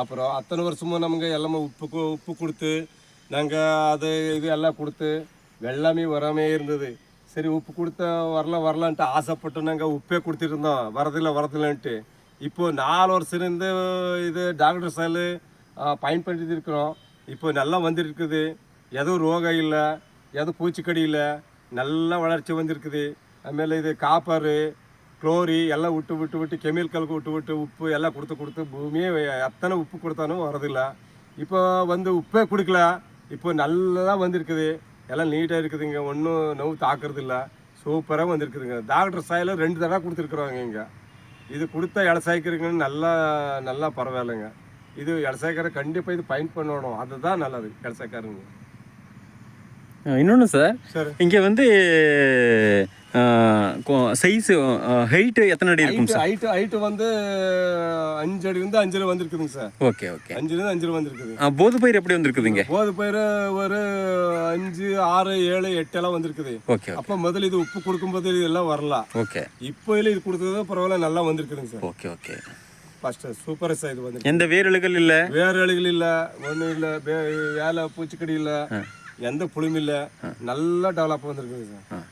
அப்புறம் அத்தனை வருஷமும் நமக்கு எல்லாமே உப்பு உப்பு கொடுத்து நாங்கள் அது இது எல்லாம் கொடுத்து வெள்ளாமே வரமே இருந்தது. சரி உப்பு கொடுத்த வரலாம் வரலான்ட்டு ஆசைப்பட்டு நாங்கள் உப்பே கொடுத்துருந்தோம் வரதில்லை வரதில்லைன்ட்டு இப்போது நாலு வருஷத்துலேருந்து இது டாக்டர் சால் பயன்படுத்தி இருக்கிறோம். இப்போ நல்லா வந்துருக்குது எதுவும் ரோகம் இல்லை எதுவும் பூச்சிக்கடி இல்லை. நல்லா வளர்ச்சி வந்திருக்குது. அதுமாரி இது காப்பரு ಕ್ಲೋರಿ ಎಲ್ಲ விட்டு விட்டு விட்டு கெமிக்கலுக்கு விட்டு விட்டு உப்பு எல்லாம் கொடுத்து கொடுத்து பூமியே எத்தனை உப்பு கொடுத்தாலும் வரதில்ல இப்போ வந்து உப்பே கொடுக்கல இப்போ நல்லா வந்திருக்குது எல்லாம் நீட்டாக இருக்குதுங்க ஒன்றும் நோவு தாக்குறது இல்லை சூப்பராக வந்திருக்குதுங்க டாக்டர் சாயில் ரெண்டு தடவை கொடுத்துருக்குறோங்க இங்கே இது கொடுத்த இலசாய்க்கிறீங்கன்னு நல்லா நல்லா பரவாயில்லைங்க இது இலசாய்க்கார கண்டிப்பாக இது பயன் பண்ணணும் அதுதான் நல்லது இலசாய்க்காரங்க இன்னொன்று சார் சரி இங்கே வந்து சைஸு ஹைட்டு எத்தனை அடி இருக்கும் சார் ஹைட்டு ஹைட்டு வந்து அஞ்சு அடி வந்து அஞ்சு வந்திருக்குதுங்க சார் ஓகே ஓகே அஞ்சுலேருந்து அஞ்சு வந்திருக்குது. போது பயிர் எப்படி வந்திருக்குதுங்க? போது பயிர் ஒரு அஞ்சு ஆறு ஏழு எட்டு எல்லாம் வந்திருக்குது. ஓகே அப்போ முதல்ல இது உப்பு கொடுக்கும்போது இது எல்லாம் வரல. ஓகே இப்போ இல்லை இது கொடுத்தது பரவாயில்ல நல்லா வந்திருக்குதுங்க sir okay okay first super sir இது வந்து எந்த வேரலுகள் இல்லை? வேறு இலைகள் இல்லை ஒன்றும் இல்லை வேலை பூச்சிக்கடி இல்லை எந்த புளியும் இல்லை. நல்லா டெவலப் வந்திருக்குது சார்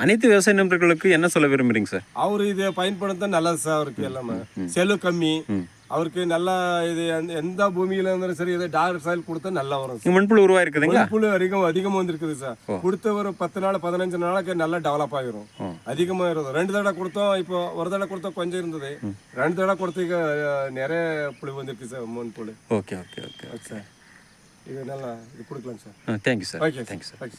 அனைத்து விவசாய நண்பர்களுக்கு என்ன சொல்ல விரும்புறீங்க சார் அவர் இதை பயன்படுத்த நல்லது சார் அவருக்கு எல்லாமே. செலவு கம்மி. அவருக்கு நல்லா இது எந்த- பூமியில இருந்தாலும் சரி இதை டாக்டர் சாயில் கொடுத்தா நல்லா வரும் சார் மண்புழு உருவாயிருக்குதுங்களா? புழு அதிகம் அதிகமாக வந்திருக்குது சார் கொடுத்த ஒரு பத்து நாள் பதினஞ்சு நாளைக்கு நல்லா டெவலப் ஆகிரும் அதிகமாக இருக்கும் ரெண்டு தடவை கொடுத்தோம் இப்போ ஒரு தடவை கொடுத்தோம் கொஞ்சம் இருந்தது. ரெண்டு தடவை கொடுத்தீங்க நிறைய புழு வந்திருக்கு சார் மூணு புழு ஓகே ஓகே ஓகே. சார் இது நல்லா இது கொடுக்கலாம் sir thank you sir okay thank you sir okay